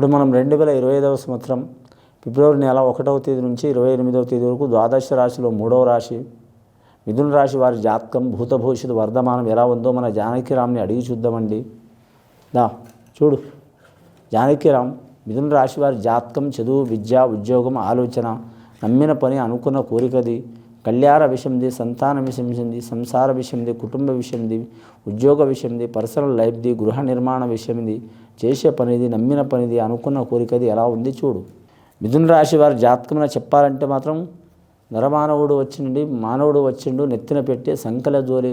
ఇప్పుడు మనం రెండు వేల ఇరవై ఐదవ సంవత్సరం ఫిబ్రవరి నెల ఒకటవ తేదీ నుంచి ఇరవై ఎనిమిదవ తేదీ వరకు ద్వాదశ రాశిలో మూడవ రాశి మిథున రాశి వారి జాతకం భూతభవిష్యత్తు వర్ధమానం ఎలా ఉందో మన జానకిరామ్ని అడిగి చూద్దామండి. దా చూడు. జానకిరామ్ మిథున రాశి వారి జాతకం చదువు విద్య ఉద్యోగం ఆలోచన నమ్మిన పని అనుకున్న కోరికది కళ్యాణ విషయంది సంతాన విషయంది సంసార విషయంది కుటుంబ విషయంది ఉద్యోగ విషయంది పర్సనల్ లైఫ్ది గృహ నిర్మాణ విషయంది చేసే పనిది నమ్మిన పనిది అనుకున్న కోరికది ఎలా ఉంది చూడు. మిథున రాశి వారి జాతకమున చెప్పాలంటే మాత్రం నరమానవుడు వచ్చిండి మానవుడు వచ్చిండు నెత్తిన పెట్టి సంకల జోలి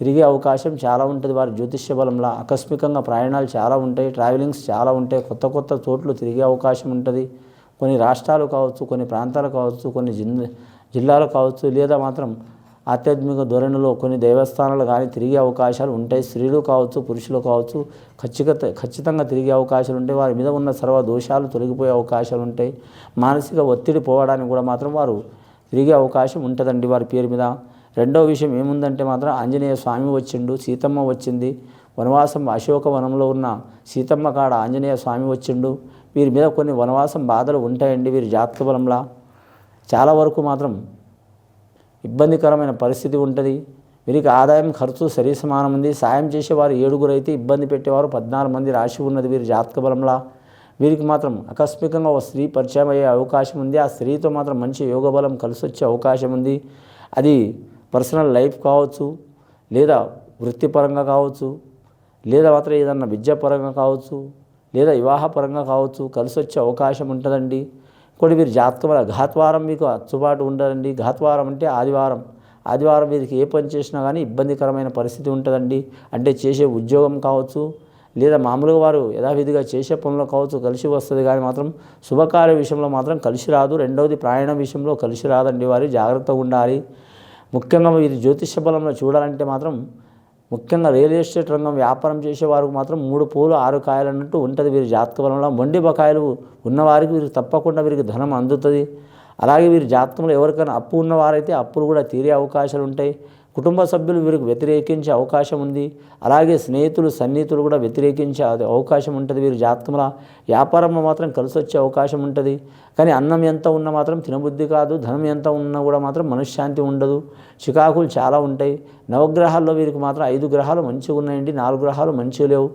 తిరిగే అవకాశం చాలా ఉంటుంది. వారి జ్యోతిష్య బలంలో ఆకస్మికంగా ప్రయాణాలు చాలా ఉంటాయి ట్రావెలింగ్స్ చాలా ఉంటాయి కొత్త కొత్త చోట్లు తిరిగే అవకాశం ఉంటుంది. కొన్ని రాష్ట్రాలు కావచ్చు కొన్ని ప్రాంతాలు కావచ్చు కొన్ని జిన్ జిల్లాలు కావచ్చు లేదా మాత్రం ఆధ్యాత్మిక ధోరణిలో కొన్ని దేవస్థానాలు కానీ తిరిగే అవకాశాలు ఉంటాయి. స్త్రీలు కావచ్చు పురుషులు కావచ్చు ఖచ్చిత ఖచ్చితంగా తిరిగే అవకాశాలు ఉంటాయి. వారి మీద ఉన్న సర్వ దోషాలు తొలగిపోయే అవకాశాలు ఉంటాయి. మానసిక ఒత్తిడి పోవడానికి కూడా మాత్రం వారు తిరిగే అవకాశం ఉంటుందండి వారి పేరు మీద. రెండవ విషయం ఏముందంటే మాత్రం ఆంజనేయ స్వామి వచ్చిండు సీతమ్మ వచ్చింది. వనవాసం అశోక వనంలో ఉన్న సీతమ్మ కాడ ఆంజనేయ స్వామి వచ్చిండు. వీరి మీద కొన్ని వనవాసం బాధలు ఉంటాయండి వీరి జాతక బలంలా. చాలా వరకు మాత్రం ఇబ్బందికరమైన పరిస్థితి ఉంటుంది. వీరికి ఆదాయం ఖర్చు సరి సమానం ఉంది. సాయం చేసేవారు ఏడుగురు అయితే ఇబ్బంది పెట్టేవారు పద్నాలుగు మంది రాశి ఉన్నది వీరి జాతక బలంలా. వీరికి మాత్రం ఆకస్మికంగా ఒక స్త్రీ పరిచయం అయ్యే అవకాశం ఉంది. ఆ స్త్రీతో మాత్రం మంచి యోగ బలం కలిసి వచ్చే అవకాశం ఉంది. అది పర్సనల్ లైఫ్ కావచ్చు లేదా వృత్తిపరంగా కావచ్చు లేదా మాత్రం ఏదన్నా విద్యాపరంగా కావచ్చు లేదా వివాహపరంగా కావచ్చు కలిసి వచ్చే అవకాశం ఉంటుందండి. ఇంకోటి మీరు జాతకం వల్ల ఘాత్వారం మీకు అచ్చుబాటు ఉండదండి ఘాత్వారం అంటే ఆదివారం. ఆదివారం వీరికి ఏ పని చేసినా కానీ ఇబ్బందికరమైన పరిస్థితి ఉంటుందండి. అంటే చేసే ఉద్యోగం కావచ్చు లేదా మామూలుగా వారు యథావిధిగా చేసే పనులు కావచ్చు కలిసి వస్తుంది కానీ మాత్రం శుభకార్య విషయంలో మాత్రం కలిసి రాదు. రెండవది ప్రయాణం విషయంలో కలిసి రాదండి వారు. జాగ్రత్తగా ఉండాలి. ముఖ్యంగా వీరి జ్యోతిష బలంలో చూడాలంటే మాత్రం ముఖ్యంగా రియల్ ఎస్టేట్ రంగం వ్యాపారం చేసేవారు మాత్రం మూడు పూలు ఆరు కాయలు అన్నట్టు ఉంటుంది వీరి జాతక బలంలో. మొండి బకాయిలు ఉన్నవారికి వీరికి తప్పకుండా వీరికి ధనం అందుతుంది. అలాగే వీరి జాతకంలో ఎవరికైనా అప్పు ఉన్నవారైతే అప్పులు కూడా తీరే అవకాశాలు ఉంటాయి. కుటుంబ సభ్యులు వీరికి వ్యతిరేకించే అవకాశం ఉంది. అలాగే స్నేహితులు సన్నిహితులు కూడా వ్యతిరేకించే అవకాశం ఉంటుంది. వీరి జాతకంలో వ్యాపారంలో మాత్రం కలిసి వచ్చే అవకాశం ఉంటుంది. కానీ అన్నం ఎంత ఉన్నా మాత్రం తినబుద్ధి కాదు. ధనం ఎంత ఉన్నా కూడా మాత్రం మనశ్శాంతి ఉండదు. చికాకులు చాలా ఉంటాయి. నవగ్రహాల్లో వీరికి మాత్రం ఐదు గ్రహాలు మంచిగా ఉన్నాయండి. నాలుగు గ్రహాలు మంచిగా లేవు.